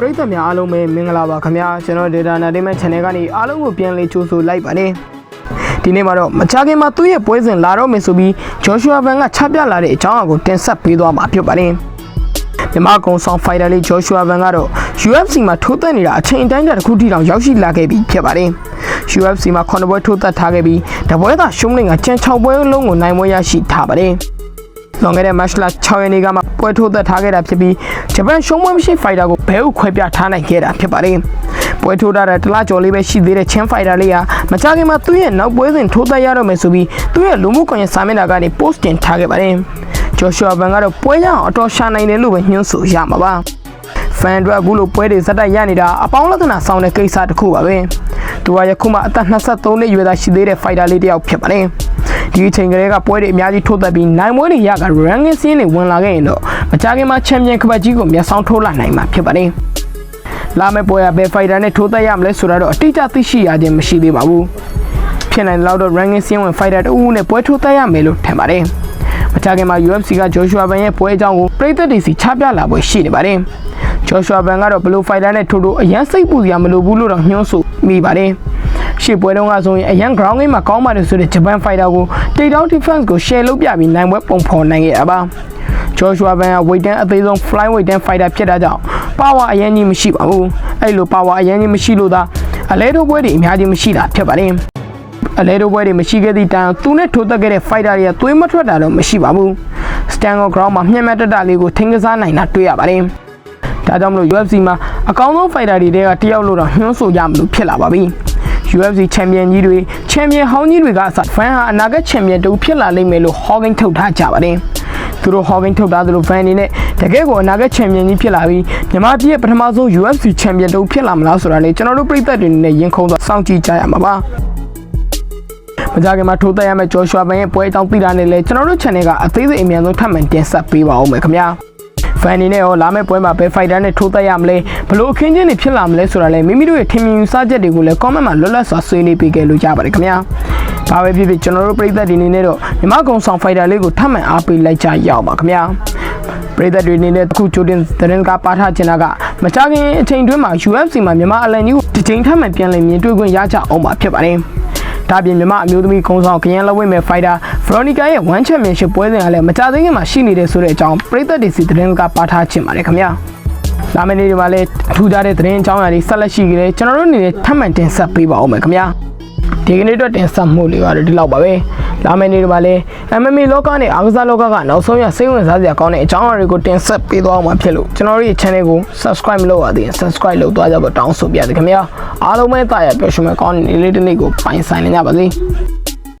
ပရိသတ်များအားလုံးပဲမင်္ဂလာပါခင်ဗျာကျွန်တော် Data Entertainment Channel ကနေအားလုံးကိုပြန်လေးကြိုဆိုလိုက်ပါတယ်ဒီနေ့မှာတော့မချခင်မှာသူ့ရဲ့ပွဲစဉ်လာတော့မယ်ဆိုပြီး Joshua Van ကချပြလာတဲ့အကြောင်းအရာကိုတင်ဆက်ပေးသွားမှာဖြစ်ပါတယ်မြန်မာကုံဆောင်ဖိုင်တာလေး Joshua Van ကတော့ UFC မှာထိုးသက်နေတာအချိန်အတိုင်းတစ်ခုထိတောင်ရောက်ရှိလာခဲ့ပြီဖြစ်ပါတယ် UFC မှာ9ပွဲထိုးသက်ထားခဲ့ပြီးတပွဲသာရှုံးနေကချန်6ပွဲလုံးကိုနိုင်ပွဲရရှိထားပါတယ် လွန်ခဲ့တဲ့ match လ6ရက်နေ့ကမှပွဲထိုးသက်ထားခဲ့တာဖြစ်ပြီးဂျပန်ရှုံးပွဲမရှိဖိုင်တာကိုဘဲဥခွဲပြထားနိုင်ခဲ့တာဖြစ်ပါတယ်။ပွဲထိုးထားတဲ့တလားကျော်လေးပဲရှိသေးတဲ့ချင်းဖိုင်တာလေးဟာမကြခင်မှာသူ့ရဲ့နောက်ပွဲစဉ်ထိုးသက်ရတော့မယ်ဆိုပြီးသူ့ရဲ့လူမှုကွန်ရက်စာမျက်နှာကနေ post တင်ထားခဲ့ပါတယ်။ဂျော်ရှူအာဗန်ကတော့ပွဲရအောင်အတော်ရှာနိုင်တယ်လို့ပဲညွှန်းဆိုရမှာပါ။ fan တွေအခုလိုပွဲတွေဇက်တိုက်ရနေတာအပေါင်းလက္ခဏာဆောင်တဲ့ကိစ္စတစ်ခုပါပဲ။သူကယခုမှအသက်23နှစ်ရွယ်သားရှိသေးတဲ့ fighter လေးတစ်ယောက်ဖြစ်ပါတယ်။ ဒီအချိန်ကလေးကပွဲတွေအများကြီးထိုးသက်ပြီးနိုင်ပွဲတွေရက ranking စင်းတွေဝင်လာခဲ့ရင်တော့မကြခင်မှာချန်ပီယံကပတ်ကြီးကိုမျက်စောင်းထိုးလာနိုင်မှာဖြစ်ပါတယ်။လာမယ့်ပွဲကဘယ် fighter နဲ့ထိုးသက်ရမလဲဆိုတာတော့အတိအကျသိရှိရခြင်းမရှိသေးပါဘူး။ဖြစ်နိုင်လောက်တော့ ranking စင်းဝင် fighter တူဦးနဲ့ပွဲထိုးသက်ရမယ်လို့ထင်ပါတယ်။မကြခင်မှာ UFC က Joshua Ban ရဲ့ပွဲအကြောင်းကိုပြည်သက်တွေစီချပြလာပွဲရှိနေပါတယ်။ Joshua Ban ကတော့ဘယ်လို fighter နဲ့ထိုးထိုးအရန်စိတ်ပူစရာမလိုဘူးလို့တော့ညွှန်းဆိုမိပါတယ်။ ရှေ့ပွဲတုန်းကဆိုရင်အရန် ground game မှာကောင်းပါတယ်ဆိုတဲ့ Japan fighter ကို takedown defense ကို share လုပ်ပြပြီးနိုင်ပွဲပုံဖော်နိုင်ခဲ့တာပါ။ Joshua Ban က weight တန်းအသေးဆုံး flyweight တန်း fighter ဖြစ်တာကြောင့် power အရင်ကြီးမရှိပါဘူး။အဲ့လို power အရင်ကြီးမရှိလို့သာအလဲထိုးပွဲတွေအများကြီးမရှိတာဖြစ်ပါတယ်။အလဲတို့ပွဲတွေမရှိခဲ့သည့်တိုင်သူနဲ့ထိုးသက်ခဲ့တဲ့ fighter တွေကသွေးမထွက်တာတော့မရှိပါဘူး။ stand on ground မှာမျက်မှတ်တက်တာလေးကိုထင်ကစားနိုင်တာတွေ့ရပါတယ်။ဒါကြောင့်မလို့ UFC မှာအကောင်းဆုံး fighter တွေတဲကတယောက်လို့တော့ညွှန်းဆိုကြမလို့ဖြစ်လာပါပြီ။ UFC ချန်ပီယံကြီးတွေချန်ပီယံဟောင်းကြီးတွေကအစ fan ဟာအနာဂတ်ချန်ပီယံတူဖြစ်လာလိမ့်မယ်လို့ Hawking ထုတ်ထားကြပါတယ်။သူတို့ Hawking ထုတ်ထားသလို fan အနေနဲ့တကယ်ကိုအနာဂတ်ချန်ပီယံကြီးဖြစ်လာပြီးမြန်မာပြည်ရဲ့ပထမဆုံး UFC ချန်ပီယံတူဖြစ်လာမလားဆိုတာလေကျွန်တော်တို့ပြည်သက်တွေအနေနဲ့ရင်ခုန်သွားစောင့်ကြည့်ကြရမှာပါ။မကြခင်မှာထိုးသက်ရမယ့်ဂျော်ရှွာဘန်ရဲ့ပွဲအကြောင်းသိတာနဲ့လည်းကျွန်တော်တို့ channel ကအသေးစိတ်အမြန်ဆုံးထပ်မံတင်ဆက်ပေးပါဦးမယ်ခင်ဗျာ။ fan အနေနဲ့ရောလာမယ့်ပွဲမှာဘယ် fighter နဲ့ထိုးသက်ရမလဲဘလို့အခင်းချင်းတွေဖြစ်လာမလဲဆိုတာလည်းမိမိတို့ရဲ့ထင်မြင်ယူဆချက်တွေကိုလည်း comment မှာလွတ်လပ်စွာဆွေးနွေးပေးခဲ့လို့ရပါတယ်ခင်ဗျာ။ဘာပဲဖြစ်ဖြစ်ကျွန်တော်တို့ပြည်သက်တွေအနေနဲ့တော့မြမကုံဆောင် fighter လေးကိုထပ်မံအားပေးလိုက်ကြရအောင်ပါခင်ဗျာ။ပြည်သက်တွေအနေနဲ့အခုချိုတင်သတင်းကပါထားချင်တာကမကြခင်အချိန်တွင်းမှာ UFC မှာမြန်မာအလန်ကြီးကိုဒီချိန်ထပ်မံပြန်လည်မြင်တွေ့ခွင့်ရကြအောင်ပါဖြစ်ပါတယ်။ ဒါပြင်မြမအမျိုးသမီးကုန်းဆောင်ကရန်လဝိမဲ့ဖိုက်တာဗရိုနီကာရဲ့1 Championship ပွဲစဉ်ကလည်းမကြသေးခင်မှာရှိနေတဲ့ဆိုတဲ့အကြောင်းပြည်သက်တွေစီသတင်းကပါထားချင်ပါတယ်ခင်ဗျာ။လာမယ့်နေ့တွေမှာလည်းထူးခြားတဲ့သတင်းအကြောင်းအရာတွေဆက်လက်ရှိကြတယ်ကျွန်တော်တို့အနေနဲ့ထပ်မံတင်ဆက်ပေးပါဦးမယ်ခင်ဗျာ။ ဒီကနေ့တော့တင်ဆက်မှုလေးကတော့ဒီလောက်ပါပဲလာမယ့်နေ့တွေမှာလည်း MMA လောကနဲ့အားကစားလောကကနောက်ဆုံးရစိတ်ဝင်စားစရာကောင်းတဲ့အကြောင်းအရာတွေကိုတင်ဆက်ပေးသွားအောင်မှာဖြစ်လို့ကျွန်တော်တို့ရဲ့ channel ကို subscribe မလုပ်ရသေးရင် subscribe လုပ်သွားကြဖို့တောင်းဆိုပြရစီခင်ဗျာအားလုံးပဲတာရပျော်ရွှင်မဲ့ကောင်းတဲ့နေ့လေးတစ်နေ့ကိုပိုင်ဆိုင်နေကြပါစေ